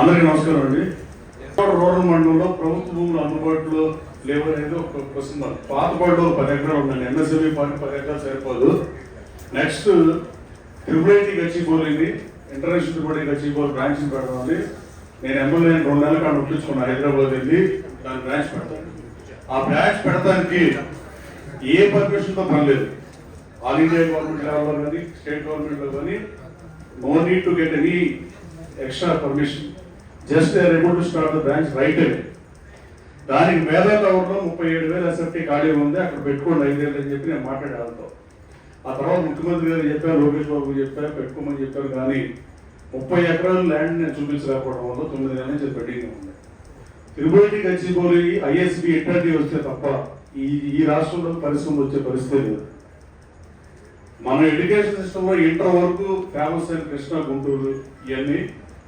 అందరికీ నమస్కారం అండి. రూరల్ మండలంలో ప్రభుత్వ భూములు అందుబాటులో లేవు అనేది ఒక క్వశ్చన్ మార్క్. పాత పది ఎకరాలు ఉన్నాయి ఎంఎస్ఎంఈ పార్టీ పది ఎకరాలు సరిపోదు. నెక్స్ట్ ట్రిపుల్ గచ్చిపోలింది ఇంటర్నేషనల్ ట్రిపుల్ గచ్చిపోలి బ్రాంచ్ పెడదామని నేను ఎమ్మెల్యే రెండు నెలల కాడ ఒప్పించుకున్నాను హైదరాబాద్ వెళ్ళి దాని బ్రాంచ్ పెడతాను. ఆ బ్రాంచ్ పెడతానికి ఏ పర్మిషన్తో పని లేదు. ఆల్ ఇండియా గవర్నమెంట్ లెవెల్లో కానీ స్టేట్ గవర్నమెంట్లో కానీ no need to get any extra permission. Just remote start the branch right away దానికి మేధా టవర్లో ముప్పై ఏడు వేల ఎస్ఎఫ్టీ ఖాళీ ఉంది అక్కడ పెట్టుకోండి ఐదేళ్ళు అని చెప్పి నేను మాట్లాడే వాళ్ళతో. ఆ తర్వాత ముఖ్యమంత్రి గారు చెప్పారు లోకేష్ బాబు చెప్పారు పెట్టుకోమని చెప్పారు కానీ ముప్పై ఎకరాల ల్యాండ్ నేను చూపించలేకపోవడం వల్ల తొమ్మిది నెలల నుంచి పెండింగ్ ఉంది. తిరుపతి గచ్చిబౌలి ఐఎస్బి ఇట్లాంటివి వస్తే తప్ప ఈ ఈ రాష్ట్రంలో పరిశ్రమలు వచ్చే పరిస్థితి లేదు. మన ఎడ్యుకేషన్ సిస్టంలో ఇంటర్ వరకు ఫేమస్ అయిన కృష్ణ గుంటూరు ఇవన్నీ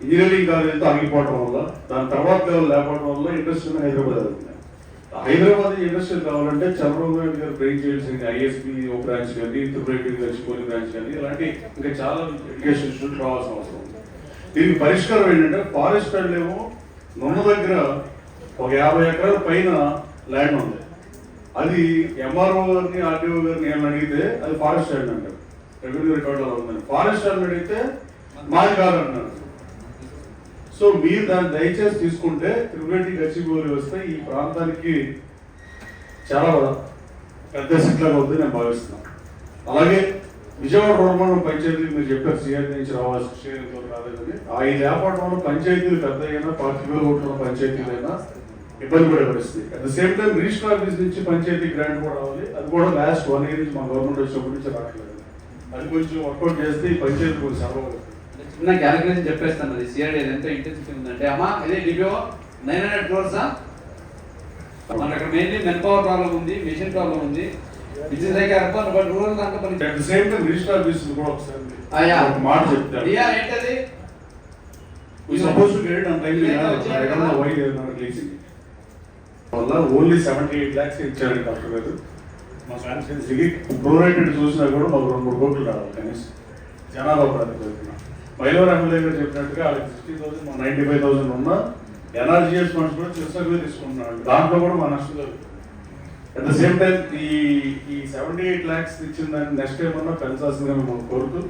ఇంజనీరింగ్ కాలేజీతో ఆగిపోవడం వల్ల దాని తర్వాత లెవెల్ లేకపోవడం వల్ల ఇండస్ట్రీ హైదరాబాద్ అవుతుంది హైదరాబాద్ ఇండస్ట్రీ కావాలంటే చంద్రబాబు నాయుడు గారు బ్రేక్ చేయాల్సింది ఐఎస్పి ఓ బ్రాంచ్ కానీ త్రిపురేటివ్ గచ్చిపోలి బ్రాంచ్ కానీ ఇలాంటి ఇంకా చాలా ఎడ్యుకేషన్ ఇన్స్టిట్యూట్ రావాల్సిన అవసరం ఉంది. దీనికి పరిష్కారం ఏంటంటే ఫారెస్ట్ ల్యాండ్ ఏమో నున్న దగ్గర ఒక యాభై ఎకరాల పైన ల్యాండ్ ఉంది. అది ఎంఆర్ఓ గారిని ఆర్డీఓ గారిని ఏమని అడిగితే అది ఫారెస్ట్ ల్యాండ్ అంటారు. రెవెన్యూ రికార్డులో ఉందని ఫారెస్ట్ ల్యాండ్ అడిగితే మాది కాదంటున్నారు సో మీరు దాన్ని దయచేసి తీసుకుంటే త్రిపురేటి గచ్చిబౌలి వస్తే ఈ ప్రాంతానికి చాలా పెద్ద సిట్లాగా ఉంది నేను భావిస్తున్నాను. అలాగే విజయవాడ రోడ్మండలం పంచాయతీలు మీరు చెప్పారు సీఆర్ నుంచి రావాల్సిన శ్రేణితో రాలేదని. ఆ ఈ లేపాటంలో పంచాయతీలు పెద్ద అయినా పార్టీ వేల ఓట్ల పంచాయతీలైనా ఇబ్బంది పడే పరిస్థితి. At the same time register office నుంచి పంచాయతీ గ్రాంట్ కూడా రావాలి. అది కూడా లాస్ట్ వన్ ఇయర్ నుంచి మా గవర్నమెంట్ వచ్చినప్పటి నుంచి రావట్లేదు. అది కొంచెం వర్కౌట్ చేస్తే ఈ పంచాయతీ కొంచెం సెలవు. చిన్న క్యాలిక్యులేషన్ చెప్పేస్తాను అది సిఆర్డీ ఎంత ఇంటెన్సిటీ ఉందంటే అమ్మా ఇదే డిబిఓ నైన్ హండ్రెడ్ క్రోర్సా మన అక్కడ మెయిన్లీ మెన్ పవర్ ప్రాబ్లం ఉంది మిషన్ ప్రాబ్లం ఉంది. బిజినెస్ అయితే అర్బన్ బట్ రూరల్ దాంట్లో పని సేమ్ టైం రిజిస్టర్ ఆఫీస్ కూడా ఒకసారి ఆ, యా. ఒక మాట చెప్తాను. డిఆర్ ఏంటది? I don't know కదా. why they are not releasing. It. వల్ల ఓన్లీ సెవెంటీ ఎయిట్ ల్యాక్స్ ఇచ్చారు డాక్టర్ గారు మా కాన్స్టిట్యున్సీకి ప్రొరైటెడ్ చూసినా కూడా మాకు రెండు మూడు కోట్లు రావాలి కనీసం. జనాభా ప్రాతిపదికన మైలవరం ఎమ్మెల్యే గారు చెప్పినట్టుగా వాళ్ళకి sixty thousand ninety five thousand ఉన్న ఎన్ఆర్జీఎస్ ఫండ్స్ కూడా చిరుసగా తీసుకుంటున్నాడు దాంట్లో కూడా మా నష్టం అట్ ద సేమ్ టైం ఈ ఈ సెవెంటీ ఎయిట్ ల్యాక్స్ ఇచ్చిన దాన్ని నెక్స్ట్ ఏమన్నా పెంచాల్సిందిగా మేము కోరుతూ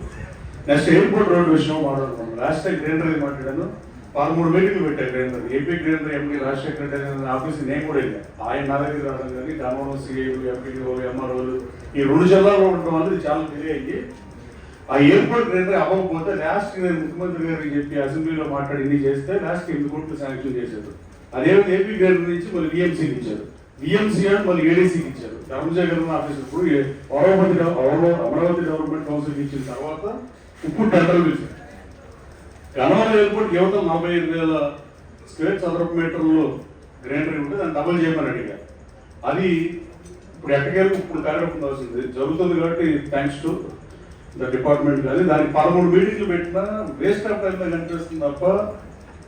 నెక్స్ట్ ఎయిర్పోర్ట్ రోడ్ విషయం మాట్లాడుకున్నాం లాస్ట్ టైం గ్రీనరీ మాట్లాడాను? పదమూడు మీటింగ్లు పెట్టారు greenery AP greenery MP Rajasekhar Reddy అనే ఆఫీస్ నేను కూడా వెళ్ళాను. ఆయన నా దగ్గర రావడం కానీ ధర్మవరం సిఐలు ఎంపీలు ఎంఆర్ఓలు ఈ రెండు జిల్లాలో ఉండడం వల్ల ఇది చాలా డిలే అయ్యి ఆ ఎయిర్పోర్ట్ గ్రైండర్ అవ్వకపోతే లాస్ట్ నేను ముఖ్యమంత్రి గారు చెప్పి అసెంబ్లీలో మాట్లాడి ఇన్ని చేస్తే లాస్ట్ ఎనిమిది కోట్లు శాంక్షన్ చేశారు అదేవిధంగా ఏపీ గ్రైండర్ నుంచి మళ్ళీ విఎంసీకి ఇచ్చారు. విఎంసీ అని మళ్ళీ ఏడీసీకి ఇచ్చారు. ధర్మజగన్ ఆఫీస్ ఇప్పుడు అమరావతి అమరావతి గవర్నమెంట్ కౌన్సిల్ ఇచ్చిన తర్వాత ఇప్పుడు టెండర్ పిలిచారు గన్నవరం ఎయిర్పోర్ట్ కేవలం నలభై ఐదు వేల స్క్వేర్ చదరపు మీటర్లు గ్రైండరీ ఉంటే దాన్ని డబుల్ చేయమని అడిగారు. అది ఇప్పుడు ఎక్కడికెళ్ళి ఇప్పుడు కార్యక్రమం వచ్చింది జరుగుతుంది కాబట్టి థ్యాంక్స్ టు డిపార్ట్మెంట్ కానీ దానికి పదమూడు మీటింగ్లు పెట్టినా వేస్ట్ ఆఫ్ టైం కనిపిస్తుంది తప్ప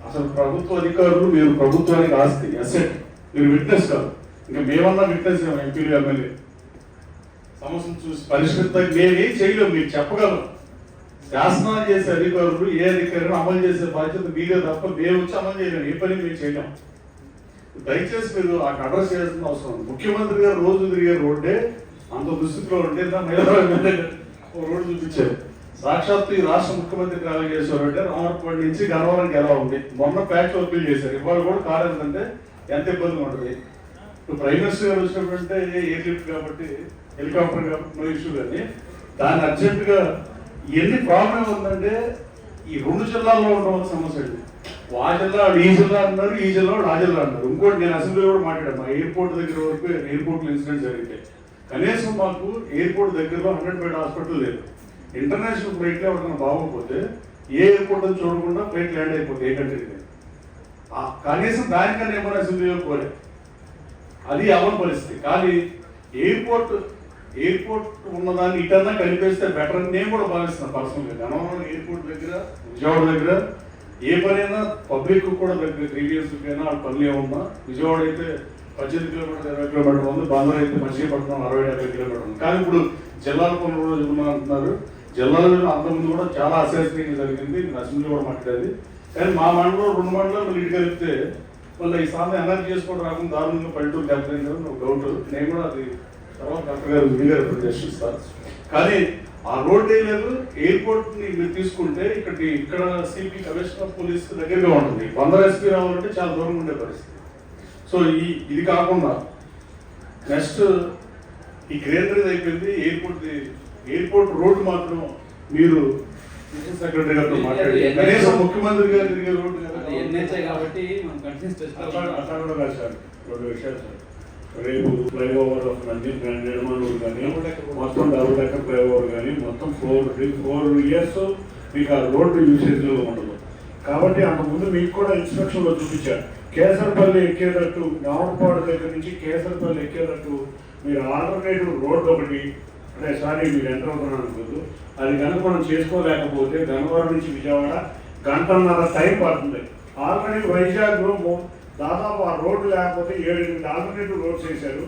అసలు ప్రభుత్వ అధికారులు మీరు ప్రభుత్వానికి ఆస్తి అసెట్ మీరు విట్నెస్ కాదు. ఇంకా మేమన్నా విట్నెస్ ఎంపీలు ఎమ్మెల్యే. సమస్యను చూసి పరిష్కృతానికి మేమేం చేయలేము మీరు చెప్పగలం. శాసనాలు చేసే అధికారులు ఏ అధికారులు అమలు చేసే బాధ్యత మీరే తప్ప మేము వచ్చి అమలు చేయలేము ఏ పని మేము చేయలేము దయచేసి మీరు అక్కడ అడ్రస్ చేయాల్సిన అవసరం ముఖ్యమంత్రి గారు రోజు తిరిగే రోడ్డే అంత దుస్థితిలో ఉంటే రోడ్డు చూపించారు. సాక్షాత్తు ఈ రాష్ట్ర ముఖ్యమంత్రి ట్రావెల్ అంటే రామర్పల్లి నుంచి గన్నవరంకి ఎలా ఉంది? మొన్న ప్యాచ్ ఓపెన్ చేశారు. ఇవాళ కూడా కార్ ఏంటంటే ఎంత ఇబ్బందిగా ఉంటుంది? ఇప్పుడు ప్రైమ్ మినిస్టర్ గారు వచ్చినప్పుడంటే ఎయిర్ లిఫ్ట్ కాబట్టి హెలికాప్టర్ కాబట్టి నో ఇష్యూ కానీ దాన్ని అర్జెంటుగా ఎన్ని ప్రాబ్లం ఉందంటే ఈ రెండు జిల్లాల్లో ఉండడం సమస్య అండి. ఆ జిల్లా ఈ జిల్లా అన్నారు ఈ జిల్లా ఆ జిల్లా అన్నారు. ఇంకోటి నేను అసెంబ్లీలో కూడా మాట్లాడాను. మా ఎయిర్పోర్ట్ దగ్గర వరకు ఎయిర్పోర్ట్లో ఇన్సిడెంట్ జరిగితే. కనీసం మాకు ఎయిర్పోర్ట్ దగ్గరలో హండ్రెడ్ బెడ్ హాస్పిటల్ లేదు. ఇంటర్నేషనల్ ఫ్లైట్లో ఎవరైనా బాగోకపోతే ఏ ఎయిర్పోర్ట్ అని చూడకుండా ఫ్లైట్ ల్యాండ్ అయిపోతుంది ఏ కంట్రీకి కనీసం దానికన్నా ఏమైనా అసెంబ్లీలో కోరే. అది అవని పరిస్థితి? కానీ ఎయిర్పోర్ట్ ఎయిర్పోర్ట్ ఉన్నదాన్ని ఇటన్నా కలిపేస్తే బెటర్ అని నేను కూడా భావిస్తున్నాను పర్సనల్గా. గణవరం ఎయిర్పోర్ట్ దగ్గర విజయవాడ దగ్గర ఏ పనైనా పబ్లిక్ కూడా దగ్గర త్రీవియర్స్ అయినా ఆ పనులు ఏమన్నా. విజయవాడ అయితే పద్దెనిమిది కిలోమీటర్ ఇరవై కిలోమీటర్ ఉంది. బందర్ అయితే మంచిగా పడుతున్నాం అరవై డెబ్బై కిలోమీటర్లు కానీ ఇప్పుడు జిల్లాల పనులు కూడా చూడమని అంటున్నారు. జిల్లాలో అంతకుముందు కూడా చాలా అసెస్మెంట్ జరిగింది. నేను కూడా మాట్లాడేది కానీ మా మండలం రెండు మండలాలు నీటి కలిపితే మళ్ళీ ఈ సాధన ఎనర్జీ చేసుకోవడం రాకుండా దారుణంగా పల్లెటూరు దెబ్బతింది ఒక డౌట్ నేను కూడా అది తర్వాత డాక్టర్ గారు మీ గారు ప్రదర్శిస్తారు. కానీ ఆ రోడ్ లేదు ఎయిర్పోర్ట్ని మీరు తీసుకుంటే ఇక్కడ ఇక్కడ సిపి కమిషనర్ పోలీస్ దగ్గరగా ఉంటుంది. బందర్ ఎస్పీ రావాలంటే చాలా దూరం ఉండే పరిస్థితి. సో ఈ ఇది కాకుండా నెక్స్ట్ ఈ గ్రేనరీ అయిపోయింది ఎయిర్పోర్ట్ ఎయిర్పోర్ట్ రోడ్ మాత్రం మీరు సెక్రటరీ గారితో మాట్లాడి కనీసం ముఖ్యమంత్రి గారు తిరిగే రోడ్డు కాబట్టి అట్లా కూడా కాదు సార్. రెండు విషయాలు సార్. రేపు ఫ్లైఓవర్ మంచి నిర్మాణం కానీ మొత్తం డబుల్ డెక్కర్ ఫ్లైఓవర్ కానీ మొత్తం ఫోర్ ఫోర్ ఇయర్స్ మీకు ఆ రోడ్డు యూసేజ్లో ఉండదు. కాబట్టి అంతకుముందు మీకు కూడా ఇన్స్ట్రక్షన్లో చూపించారు. కేసరపల్లి ఎక్కేటట్టు నామపాడు దగ్గర నుంచి కేసరపల్లి ఎక్కేటట్టు మీరు ఆల్టర్నేటివ్ రోడ్ ఒకటి. అంటే సారీ మీరు ఎంటర్ అవుతున్నాను అది కనుక మనం చేసుకోలేకపోతే గన్నవరం నుంచి విజయవాడ గంటన్నర టైం పడుతుంది. ఆల్రెడీ వైజాగ్లో మో- దాదాపు ఆ రోడ్డు లేకపోతే ఏడు ఎనిమిది ఆల్టర్నేటివ్ రోడ్స్ వేశారు.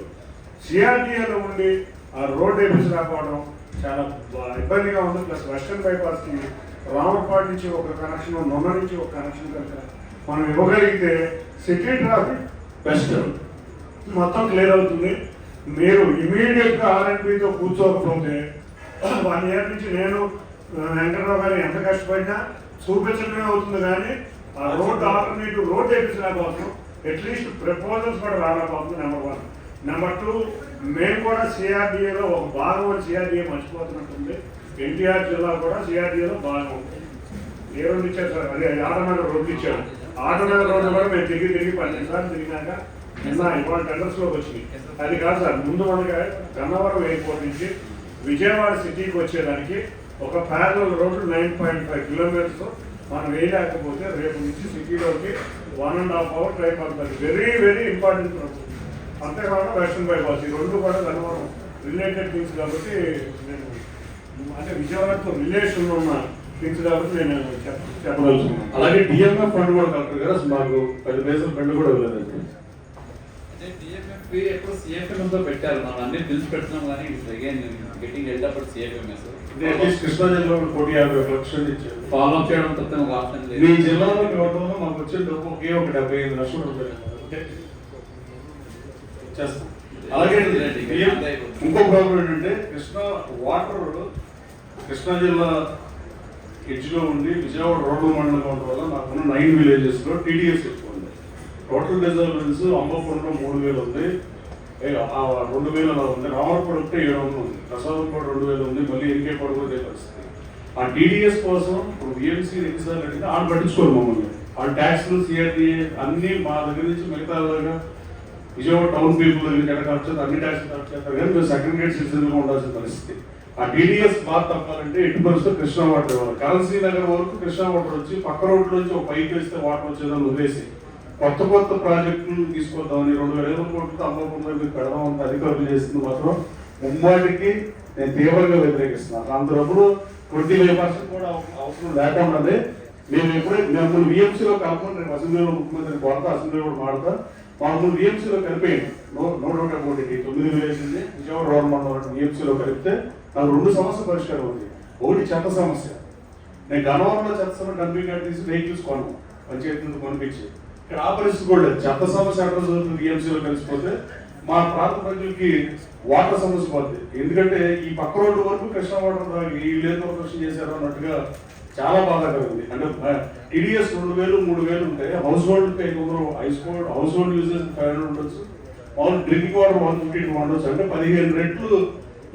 సిఆర్టీఏలో ఉండి ఆ రోడ్ వేపించలేకపోవడం చాలా ఇబ్బందిగా ఉంది. ప్లస్ వెస్టర్న్ బైపాస్కి రామపాడు నుంచి ఒక కనెక్షన్ నొన్న నుంచి ఒక కనెక్షన్ కనుక మనం ఇవ్వగలిగితే సిటీ ట్రాఫిక్ బెస్ట్ మొత్తం క్లియర్ అవుతుంది. మీరు ఇమీడియట్గా ఆర్ఎన్బితో కూర్చోకపోతే వన్ ఇయర్ నుంచి నేను వెంకటరావు గారు ఎంత కష్టపడినా చూపించడమే అవుతుంది కానీ ఆ రోడ్ ఆల్టర్నేటివ్ రోడ్ వేపించలేకపోతున్నాం అట్లీస్ట్ ప్రపోజల్స్ కూడా రాలేకపోతుంది నెంబర్ వన్ నెంబర్ టూ మేము కూడా సిఆర్డిఏలో ఒక భాగం సిఆర్డిఏ మర్చిపోతున్నట్టుంది. ఎన్టీఆర్ జిల్లా కూడా సిఆర్డిఏలో భాగం. ఉంది ఏ రోడ్డు ఇచ్చారు సార్? అదే ఆటోనగర్ రోడ్డు ఇచ్చారు. ఆటోనగర్ రోడ్డు కూడా మేము తిరిగి తిరిగి పన్నెండు సార్లు తిరిగినాక నిన్న ఇవాళ టెండర్స్లోకి వచ్చింది అది కాదు సార్ ముందు మనకి గన్నవరం ఎయిర్పోర్ట్ నుంచి విజయవాడ సిటీకి వచ్చేదానికి ఒక parallel road nine point five kilometres మనం వేయలేకపోతే రేపు నుంచి సిటీలోకి one and half hour time పడుతుంది. వెరీ వెరీ ఇంపార్టెంట్ అంతేకాకుండా వెస్ట్రన్ బైపాస్ ఈ రెండు కూడా గన్నవరం రిలేటెడ్ థింగ్స్ కాబట్టి నేను అంటే విజయవాడతో రిలేషన్ ఉన్న థింగ్స్ కాబట్టి నేను చెప్ప చెప్పదలుచుకున్నాను అలాగే డిఎంఎఫ్ ఫండ్ కూడా కలెక్టర్ గారు అసలు మాకు పది పైసలు ఫండ్ కూడా ఇవ్వలేదండి అంటే డిఎంఎఫ్ ఎప్పుడు సిఎఫ్ఎం తో పెట్టారు? మనం అన్ని బిల్స్ పెడుతున్నాం కానీ it's again getting held up CFMS Krishna జిల్లాలో కోటి యాభై లక్షలు ఇచ్చారు. ఫాలో అప్ చేయడం తప్ప ఒక ఆప్షన్ లేదు. మీ జిల్లాలో వద్ద మాకు వచ్చే డబ్బు ఒకే ఒక డెబ్బై ఐదు లక్షలు ఓకే? చేస్తాం. అలాగే ఇంకో ప్రాబ్లం ఏంటంటే కృష్ణా వాటర్ కృష్ణా జిల్లా ఎడ్జ్లో ఉండి విజయవాడ రోడ్డు మండలం ఉండడం వల్ల నాకున్న నైన్ విలేజెస్లో టీడీఎస్ ఎక్కువ ఉంది. టోటల్ డిజర్వెన్స్ అంబాపురంలో మూడు వేలు ఉంది. రెండు వేలు అలా ఉంది. రామరపూడి ఒకటే ఏడు వందలు ఉంది. ప్రసాదం కూడా రెండు వేలు ఉంది. మళ్ళీ ఎన్కే కూడా ఇదే పరిస్థితి. ఆ టీడీఎస్ కోసం ఇప్పుడు విఎంసీ ఎన్నిసార్లు అడిగితే ఆడు పట్టించుకోరు మమ్మల్ని. ఆ ట్యాక్స్లు సిఆర్డీఏ అన్నీ మా దగ్గర నుంచి మిగతా దగ్గర విజయవాడ టౌన్ పీపుల్ దగ్గర ఎక్కడ ఖర్చు అన్ని ట్యాక్స్ ఖర్చు చేస్తారు కానీ మేము సెకండ్ గ్రేడ్ సిటిజన్గా ఉండాల్సిన పరిస్థితి. ఆ టీడీఎస్ బాగా తప్పాలంటే ఎటు పరిస్థితి కృష్ణా వాటర్ ఇవ్వాలి కరెన్సీ నగర్ వరకు కృష్ణా వాటర్ వచ్చి పక్క రోడ్ల నుంచి ఒక పైకి వేస్తే వాటర్ వచ్చేదని వదిలేసి కొత్త కొత్త ప్రాజెక్టులు తీసుకొద్దామని రెండు వేల ఐదు కోట్లతో అమ్మకుండా మీరు పెడదాం అధికారులు చేస్తుంది మాత్రం ముమ్మాటికి నేను తీవ్రంగా వ్యతిరేకిస్తున్నాను. అంతప్పుడు ట్వంటీ ఫైవ్ పర్సెంట్ కూడా అవసరం లేకుండానే మేము ఎప్పుడైతే మేము విఎంసీలో కలపండి రేపు అసెంబ్లీలో ముఖ్యమంత్రి కొడతా అసెంబ్లీ కూడా మాడతా. మామూలు విఎంసీలో కలిపేయండి. నో నో డౌట్ అబౌట్ తొమ్మిది వేసింది. విజయవాడ రోడ్ మండలం విఎంసీలో కలిపితే నాకు రెండు సమస్యలు పరిష్కారం ఉంది ఒకటి చెత్త సమస్య. నేను గన్నవరంలో చెత్త డంపింగ్ కార్డు తీసి వెహికల్స్ కొను పంచాయతీ నుంచి కొనిపించి. ఇక్కడ ఆ పరిస్థితి కూడా చెత్త సమస్య అడ్రస్ జరుగుతుంది? విఎంసీలో కలిసిపోతే మా ప్రాంత ప్రజలకి వాటర్ సమస్య పోతుంది. ఎందుకంటే ఈ పక్క రోడ్డు వరకు కృష్ణ వాటర్ వీళ్ళు ఏదో కృష్ణ చేశారు అన్నట్టుగా చాలా బాధాకరంది ఉంది. అంటే టీడీఎస్ రెండు వేలు మూడు వేలు ఉంటాయి. హౌస్ హోల్డ్ ఐదు వందలు household household uses five hundred ఉండొచ్చు. మామూలు drinking water one fifty two ఉండొచ్చు. అంటే పదిహేను రెట్లు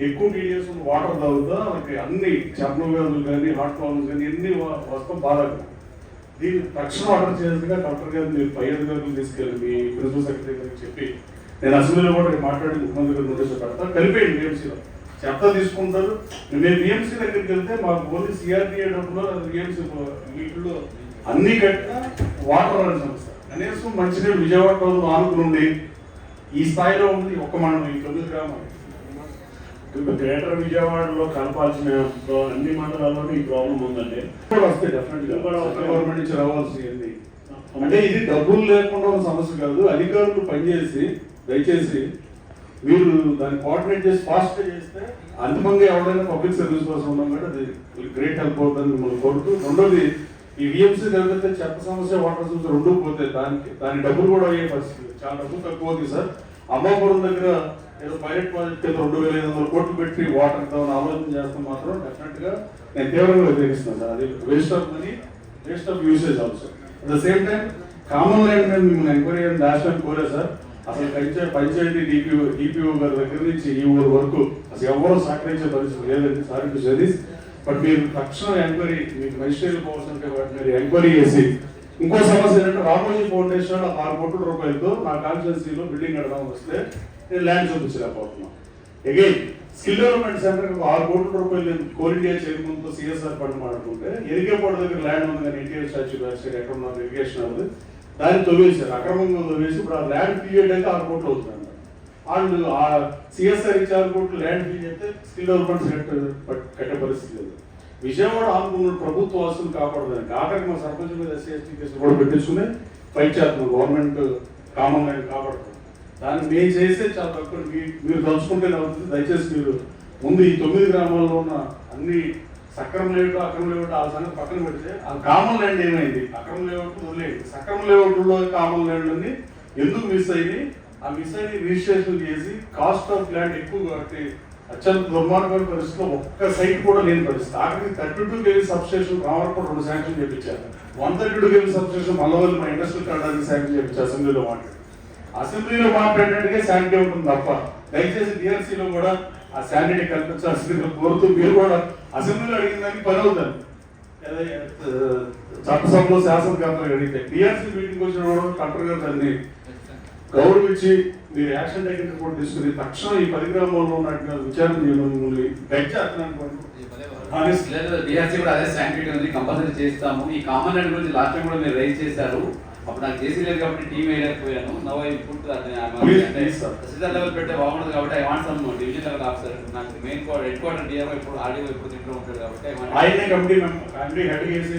ఎక్కువ టీడీఎస్ వాటర్ తాగుతా మనకి అన్ని చర్మ వ్యాధులు కానీ హార్ట్ ప్రాబ్లమ్స్ కానీ ఎన్ని వస్తాం బాధకు దీన్ని తక్షణం ఆర్డర్ చేయాల్సిందిగా డాక్టర్ గారు మీరు పై అధికారులు తీసుకెళ్ళి మీ ప్రిన్సిపల్ సెక్రటరీ గారికి చెప్పి నేను అసెంబ్లీలో కూడా మాట్లాడి ముఖ్యమంత్రి గారు నోటీస్ పెడతా. కలిపేయండి బిఎంసీలో చెత్త తీసుకుంటారు. మేము బిఎంసీ దగ్గరికి వెళ్తే మాకు ఓన్లీ సిఆర్టీఏ డబ్బులో బిఎంసీ వీటిలో అన్ని కట్టినా వాటర్ అని సంస్థ. కనీసం మంచినీళ్ళు విజయవాడ ఆనుకుని ఉండి ఈ స్థాయిలో ఉంది ఒక్క మనం ఈ తొమ్మిది గ్రామాలు. గ్రేటర్ విజయవాడలో కలపాల్సిన అన్ని మండలాల్లోనూ ఈ ప్రాబ్లం ఉందండి. వస్తాయి. గవర్నమెంట్ నుంచి రావాల్సింది. అంటే ఇది డబ్బులు లేకుండా ఉన్న సమస్య కాదు అధికారులు పనిచేసి దయచేసి మీరు దాన్ని కోఆర్డినేట్ చేసి ఫాస్ట్ చేస్తే అంతిమంగా ఎవరైనా పబ్లిక్ సర్వీస్ కోసం ఉన్నాం కూడా అది గ్రేట్ హెల్ప్ అవుతుంది మిమ్మల్ని కోరుతూ రెండోది ఈ విఎంసీ కలిగితే చెత్త సమస్య వాటర్ సమస్య రెండు పోతాయి దానికి దాని డబ్బులు కూడా అయ్యే పరిస్థితి. చాలా డబ్బులు తక్కువ అవుతుంది సార్. అమ్మాపురం దగ్గర ఏదో పైలట్ ప్రాజెక్ట్ కింద రెండు వేల ఐదు వందల కోట్లు పెట్టి వాటర్ ఇద్దామని ఆలోచన చేస్తాం మాత్రం డెఫినెట్గా నేను తీవ్రంగా వ్యతిరేకిస్తున్నాను సార్. అది waste of money waste of usage also at the same time common land మీద మిమ్మల్ని ఎంక్వైరీ అని లాస్ట్ టైం కోరే సార్. అసలు పంచాయతీ పంచాయతీ డిపిఓ డిపిఓ గారి దగ్గర నుంచి ఈ ఊరు వరకు అసలు ఎవరో సహకరించే పరిస్థితి లేదండి సారీ టు సర్వీస్ బట్ మీరు తక్షణం ఎంక్వైరీ మీకు మెజిస్ట్రేట్ పోవాల్సిన వాటిని మీరు ఎంక్వైరీ చేసి ఇంకో సమస్య ఏంటంటే రామోజీ ఫౌండేషన్ ఆరు కోట్ల రూపాయలతో నా కాన్స్టిట్యున్సీలో బిల్డింగ్ కడదాం వస్తే నేను ల్యాండ్ చూపించలేకపోతున్నాను అగైన్ స్కిల్ డెవలప్మెంట్ సెంటర్ ఒక ఆరు కోట్ల రూపాయలు నేను కోల్ ఇండియా చైర్మన్తో సిఎస్ఆర్ ఫండ్ మాట్లాడుకుంటే ఎరిగేపాడు దగ్గర ల్యాండ్ ఉంది కానీ ఎన్టీఆర్ స్టాచ్యూ బ్యాక్ ఎక్కడ ఉన్నారు ఇరిగేషన్ అది. దాన్ని తవ్వేశారు అక్రమంగా తవ్వేసి ఇప్పుడు ఆ ల్యాండ్ పీరియడ్ అయితే ఆరు కోట్లు అవుతుంది వాళ్ళు ఆ సిఎస్ఆర్ ఇచ్చే ఆరు కోట్లు ల్యాండ్ ఫీ చేస్తే స్కిల్ డెవలప్మెంట్ సెంటర్ కట్టే పరిస్థితి లేదు. విజయవాడ ఆనుకున్న ప్రభుత్వ ఆస్తులు కాపాడదానికి ఆఖరికి మా సర్పంచ్ మీద ఎస్సీ ఎస్టీ కేసులు కూడా పెట్టించుకుని ఫైట్ చేస్తున్నాం గవర్నమెంట్ కామన్ ల్యాండ్ కాపాడుతుంది. దాన్ని మేము చేస్తే చాలా తక్కువ. మీరు తలుచుకుంటే అవుతుంది దయచేసి మీరు ముందు ఈ తొమ్మిది గ్రామాల్లో ఉన్న అన్ని సక్రమ లేవుట్ అక్రమ లేవుట్ ఆ సంగతి పక్కన పెడితే ఆ కామన్ ల్యాండ్ ఏమైంది? అక్రమ లేవుట్ వదిలేయండి. సక్రమ లేవుట్లో కామన్ ల్యాండ్ ఉంది ఎందుకు మిస్ అయింది ఆ మిస్ అయ్యి రిజిస్ట్రేషన్ చేసి కాస్ట్ ఆఫ్ ల్యాండ్ ఎక్కువ కాబట్టి అత్యంత దుర్మార్గమైన పరిస్థితిలో ఒక్క సైట్ కూడా లేని పరిస్థితి. ఆఖరికి thirty two KV substation Ramarpur రెండు శాంక్షన్ చేయించారు one thirty two KV substation Mallavalli మా ఇండస్ట్రియల్ కావడానికి శాంక్షన్ చేయించారు అసెంబ్లీలో మాట్లాడి అసెంబ్లీలో మాట్లాడినట్టుగా శానిటీ ఉంటుంది తప్ప. దయచేసి DRC లో కూడా ఆ శానిటీ కల్పించాల్సిందిగా కోరుతూ మీరు కూడా అసెంబ్లీలో అడిగిన దానికి పని అవుతుంది. చట్టసభలో శాసనకర్తలు అడిగితే డిఆర్సీ మీటింగ్ వచ్చిన కూడా కలెక్టర్ గారు దాన్ని గౌరవించి మీరు యాక్షన్ టేకింగ్ రిపోర్ట్ తీసుకుని తక్షణం ఈ పది గ్రామాల్లో ఉన్నట్టుగా విచారణ చేయడం మిమ్మల్ని దయచేస్తున్నాను డిఆర్సీ కూడా అదే శాంక్టిటీ ఉంది కంపల్సరీ చేస్తాము. ఈ కామన్ ల్యాండ్ గురించి లాస్ట్ టైం కూడా మీరు రైజ్ చేశారు. అప్పుడు నాకు చేసి లేదు కాబట్టి team వేయలేకపోయాను. Now I put sir. Tahsildar level పెట్టే బాగుండదు కాబట్టి I want some division level officer నాకు మెయిన్ హెడ్ క్వార్టర్ డిఆర్ఓ ఇప్పుడు ఆర్డీఓ ఇప్పుడు తింటూ ఉంటాడు కాబట్టి ఆయనే కమిటీ కమిటీ హెడ్ చేసి.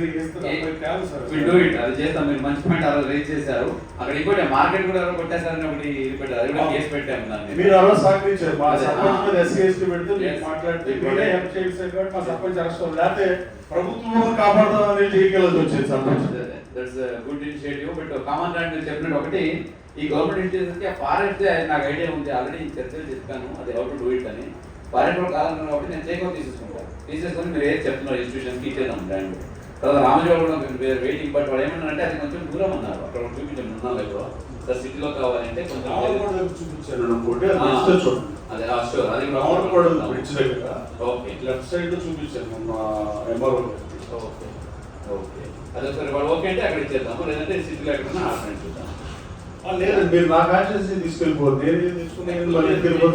అది చేస్తాం. మీరు మంచి పాయింట్ అలా రైజ్ చేశారు. అక్కడ ఇంకోటి మార్కెట్ కూడా ఎవరో కొట్టేశారని ఒకటి ఇది పెట్టారు. అది కూడా కేసు పెట్టాము దాన్ని. మీరు అలా సహకరించారు. మా సర్పంచ్ ఎస్సీ ఎస్టీ పెడితే మీరు. మాట్లాడితే మీరే హెల్ప్ చేశారు కాబట్టి మా సర్పంచ్ అరెస్ట్ లేకపోతే ప్రభుత్వం కాపాడదాం అనేది చేయగలదు వచ్చింది sarpanch. That's good initiative but common land మీరు చెప్పినట్టు ఒకటి ఈ గవర్నమెంట్ ఇనిషియేటివ్ ఫారెస్ట్ నాకు ఐడియా ఉంది. ఆల్రెడీ చర్చలు చెప్పాను. అది హౌ టు డూ ఇట్ అని. ఫారెస్ట్ కూడా కావాలన్నారు కాబట్టి నేను టేక్ అవుట్ తీసేసుకుంటాను తీసేసుకొని మీరు ఏది చెప్తున్నారు ఇన్స్టిట్యూషన్కి ఇచ్చేద్దాం ల్యాండ్ తర్వాత రామజీవాడు కూడా వెయిటింగ్ బట్ వాడు ఏమన్నారంటే అది కొంచెం దూరం అన్నారు. అక్కడ చూపించాను ఉన్నాం లేదో సిటీలో కావాలంటే కొంచెం చూపించాను అది ఆ, నెక్స్ట్ చూడండి అదే ఆ షూర్ అది కూడా రామకోడ బ్రిడ్జ్ దగ్గర ఓకే లెఫ్ట్ సైడ్ చూపించాను. మొన్న ఎంఆర్ఓ ఓకే ఓకే అదే సరే వాడు ఓకే అంటే అక్కడ ఇచ్చేద్దాము లేదంటే సిటీలో ఎక్కడన్నా ఆ ఫ్రెండ్ చూద్దాం. లేదండి మీరు నా కాన్షియస్ తీసుకెళ్ళిపోదు నేను తీసుకుని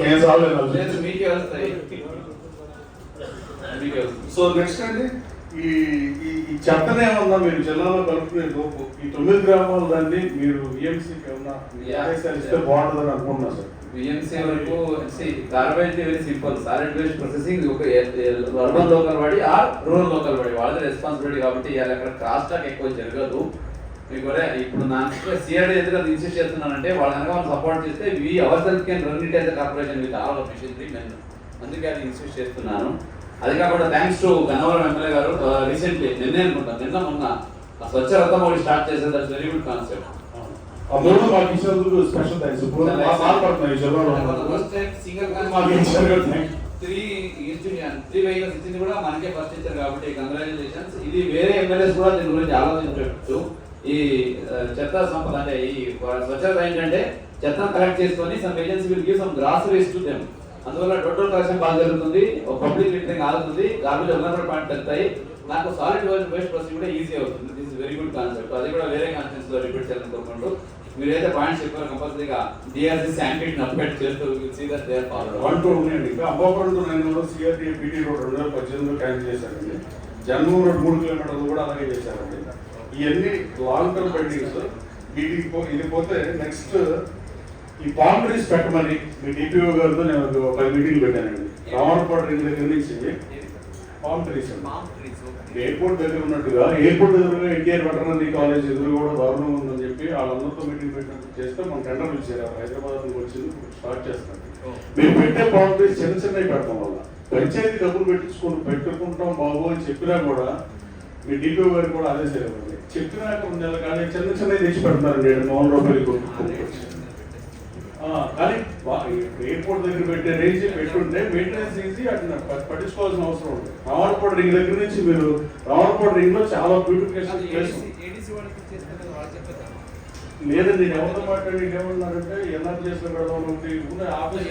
నేను సాల్వ్ లేదు మీకే వస్తాయి. మీకే వస్తాయి. సో నెక్స్ట్ అండి ఈ ఈ ఈ చెత్తనే ఏమన్నా మీరు జిల్లాలో కలుపుకునే లోపు ఈ తొమ్మిది గ్రామాల దాన్ని మీరు ఈఎంసీకి ఏమన్నా Yeah. ఆదేశాలు ఇస్తే బాగుంటుందని అనుకుంటున్నా సార్ బిఎంసీ వరకు carbide very simple solid waste processing ఒక urban local body or rural local body వాళ్ళది రెస్పాన్సిబిలిటీ కాబట్టి ఇవాళ అక్కడ క్రాస్ టాక్ ఎక్కువ జరగదు. మీకు ఇప్పుడు నా సిఆర్డీ ఎదురు అది ఇన్సిస్ట్ చేస్తున్నానంటే వాళ్ళు కనుక వాళ్ళు సపోర్ట్ చేస్తే we our self can run it as corporation with all machinery men అందుకే అది ఇన్సిస్ట్ చేస్తున్నాను. అది కాకుండా థ్యాంక్స్ టు గన్నవరం ఎమ్మెల్యే గారు రీసెంట్లీ నిన్నే అనుకుంటాను నిన్న మొన్న స్వచ్ఛ రథం ఒకటి స్టార్ట్ చేసేది దట్స్ వెరీ గుడ్ కాన్సెప్ట్ మూడు మాకు ఇచ్చినందుకు స్పెషల్ థ్యాంక్స్ ఇప్పుడు మా బాధపడుతున్నాయి you. త్రీ త్రీ వెహికల్స్ ఇచ్చింది కూడా మనకే ఫస్ట్ ఇచ్చారు కాబట్టి కంగ్రాచులేషన్స్ ఇది వేరే ఎమ్మెల్యేస్ కూడా దీని గురించి ఆలోచించవచ్చు. ఈ చెత్త సంపద అంటే ఈ స్వచ్ఛత ఏంటంటే చెత్తను కలెక్ట్ చేసుకొని some agency will give some groceries to them అందువల్ల టోటల్ కలెక్షన్ బాగా జరుగుతుంది. పబ్లిక్ లిటరింగ్ ఆగుతుంది. గార్బేజ్ ఒకరి పాయింట్ పెడతాయి నాకు సాలిడ్ వేస్ట్ ప్రాసెస్ కూడా ఈజీ అవుతుంది. దిస్ వెరీ గుడ్ కాన్సెప్ట్ అది కూడా వేరే కాన్ఫరెన్స్లో రిపీట్ చేయాలని కోరుకుంటూ మీరైతే పాయింట్స్ చెప్పారు కంపల్సరీగా. డిఆర్సీ శాంపిట్ అప్డేట్ చేస్తూ see that they follow one two ఉన్నాయండి. ఇంకా అంబాపురం టు నేను కూడా సిఆర్టీ పీటీ రోడ్ రెండు వేల పద్దెనిమిదిలో క్యాన్సిల్ చేశారండి. జన్మూరు రోడ్ మూడు కిలోమీటర్లు కూడా అలాగే చేశారండి. ఇవన్నీ లాంగ్ టర్మ్ పెండింగ్స్ వీటికి ఇది పోతే నెక్స్ట్ ఈ పామ్ ట్రీస్ పెట్టమని మీ డిపిఓ గారితో నేను ఒక పది మీటింగ్ పెట్టానండి. రామరపాడు రెండు దగ్గర నుంచి పామ్ ట్రీస్ అండి. ఎయిర్పోర్ట్ దగ్గర ఉన్నట్టుగా ఎయిర్పోర్ట్ దగ్గర ఎన్టీఆర్ వెటర్నరీ కాలేజ్ ఎదురు కూడా దారుణం ఉందని చెప్పి వాళ్ళందరితో మీటింగ్ పెట్టినట్టు చేస్తే మన టెండర్ ఇచ్చారు. హైదరాబాద్ నుంచి వచ్చింది స్టార్ట్ చేస్తాం మేము పెట్టే ప్రాపర్టీస్ చిన్న చిన్నవి పెట్టడం వల్ల. పంచాయతీ డబ్బులు పెట్టించుకుని పెట్టుకుంటాం బాబు అని చెప్పినా కూడా మీ డిపో గారు కూడా అదే చేయలేదు చెప్పినా కొన్ని నెలలు కానీ చిన్న చిన్నవి తెచ్చి పెడుతున్నారు నేను మూడు రూపాయలు ఆ, కానీ ఎయిర్పోర్ట్ దగ్గర పెట్టే రేంజ్ పెట్టుంటే మెయింటెనెన్స్ ఈజీ అట్లా పట్టించుకోవాల్సిన అవసరం ఉంది. రావణపూడి రింగ్ దగ్గర నుంచి మీరు రావణపూడి రింగ్లో చాలా బ్యూటిఫికేషన్ ప్లేస్ ఉంది. లేదండి నేను ఎవరితో మాట్లాడి ఏమన్నారంటే ఎన్ఆర్ చేసిన పెడదాం ఆఫీస్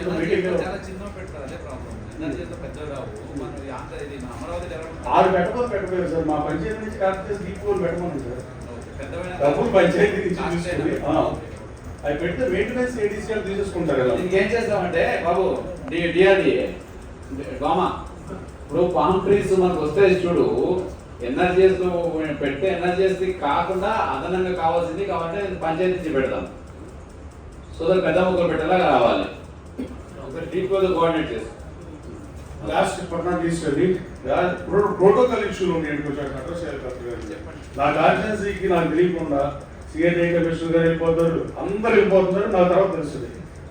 డెవలప్మెంట్ ఆరు పెట్టకపోతే పెట్టలేదు సార్. మా పంచాయతీ నుంచి కార్పొరేషన్ దీపుకోలు పెట్టమని సార్. డబ్బులు పంచాయతీ నుంచి అవి పెడితే మెయింటెనెన్స్ ఏడీసీఎల్ తీసేసుకుంటారు కదా. ఏం చేస్తామంటే బాబు డిఆర్డి గోమా ఇప్పుడు పామ్ ట్రీస్ మనకు వస్తాయి చూడు ఎనర్జీస్ పెడితే ఎనర్జీస్ కాకుండా అదనంగా కావాల్సింది కాబట్టి పంచాయతీ నుంచి పెడతాం. సో దాని పెద్ద ముక్కలు పెట్టేలాగా రావాలి. కోఆర్డినేట్ చేస్తాం లాస్ట్ బట్ నాట్ లీస్ట్ అది ప్రోటోకాల్ ఇష్యూలు ఉన్నాయండి కొంచెం అడ్రస్ చేయాలి. నా కాన్స్టిట్యున్సీకి నాకు తెలియకుండా సిఐడి కమిషనర్ గారు వెళ్ళిపోతారు అందరు వెళ్ళిపోతున్నారు. నా తర్వాత తెలుస్తుంది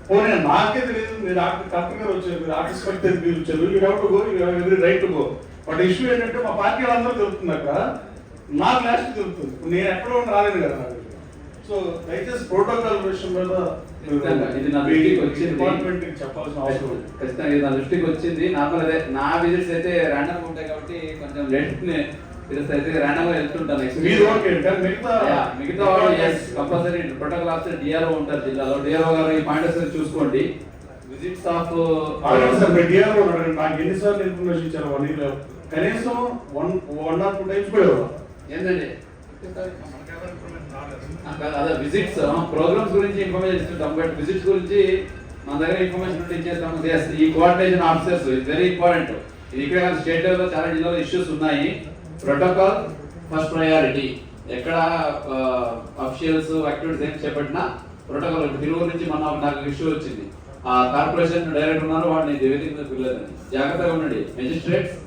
పోనీ నాకే తెలియదు. మీరు ఆఫీస్ కలెక్టర్ గారు వచ్చారు. మీరు ఆఫీస్ కడితే మీరు వచ్చారు. You have to go you have every right to go but issue ఏంటంటే మా పార్టీ వాళ్ళందరూ తెలుపుతున్నాక నాకు లాస్ట్ తెలుపుతుంది. నేను ఎక్కడ రాలేదు కదా. నాకు సో దయచేసి ప్రోటోకాల్ విషయం మీద నా. డిపార్ట్మెంట్ చెప్పాల్సిన అవసరం ఖచ్చితంగా ఇది నా దృష్టికి వచ్చింది. నార్మల్ అదే నా విజిట్స్ అయితే ర్యాండమ్ ఉంటాయి కాబట్టి కొంచెం లేట్ విజిట్స్ అయితే ర్యాండమ్గా వెళ్తుంటాను మీరు ఓకే మిగతా మిగతా వాళ్ళు yes compulsory protocol officer DRO ఉంటారు జిల్లాలో. డిఆర్ఓ గారు ఈ పాయింట్ చూసుకోండి. విజిట్స్ ఆఫ్ అడగండి సార్ మీరు డిఆర్ఓ అడగండి. నాకు ఎన్నిసార్లు ఇన్ఫర్మేషన్ ఇచ్చారు? వన్ ఇయర్ కనీసం one one or two times. ఏంటండి? అదే విజిట్స్ ప్రోగ్రామ్స్ గురించి ఇన్ఫర్మేషన్ ఇస్తుంటాం. బట్ విజిట్స్ గురించి మన దగ్గర ఇన్ఫర్మేషన్ ఉంటే ఇచ్చేస్తాము Yes, ఈ coordination officers is very important ఇది ఇక్కడ స్టేట్ లెవెల్లో చాలా జిల్లాలో ఇష్యూస్ ఉన్నాయి. ప్రోటోకాల్ ఫస్ట్ ప్రయారిటీ ఎక్కడ అఫీషియల్స్ యాక్టివిటీస్ ఏం చేపట్టినా ప్రోటోకాల్ తిరువురు నుంచి మన నాకు ఇష్యూ వచ్చింది. ఆ కార్పొరేషన్ డైరెక్టర్ ఉన్నారు వాడిని నివేదిక పిల్లలని జాగ్రత్తగా ఉండండి. Magistrates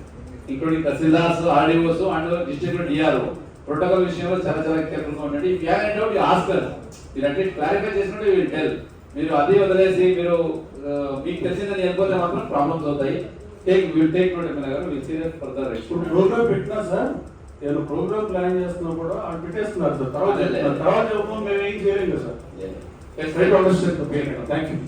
including tahsildars RDOs and district DRO protocol విషయంలో చాలా చాలా కేర్ఫుల్గా ఉండండి. If you have doubt ask or మీరు అట్లీస్ట్ క్లారిఫై చేసినట్టు టెల్ మీరు అది వదిలేసి మీరు మీకు తెలిసిందని వెళ్ళిపోతే మాత్రం ప్రాబ్లమ్స్ అవుతాయి. Take will take note MLA గారు విల్ సీరియస్ ఫర్దర్ ఇప్పుడు ప్రోగ్రామ్ పెట్టినా సార్ నేను ప్రోగ్రామ్ ప్లాన్ చేస్తున్నా కూడా అది పెట్టేస్తున్నారు సార్. తర్వాత. తర్వాత మేము ఏం చేయలేము సార్. Thank you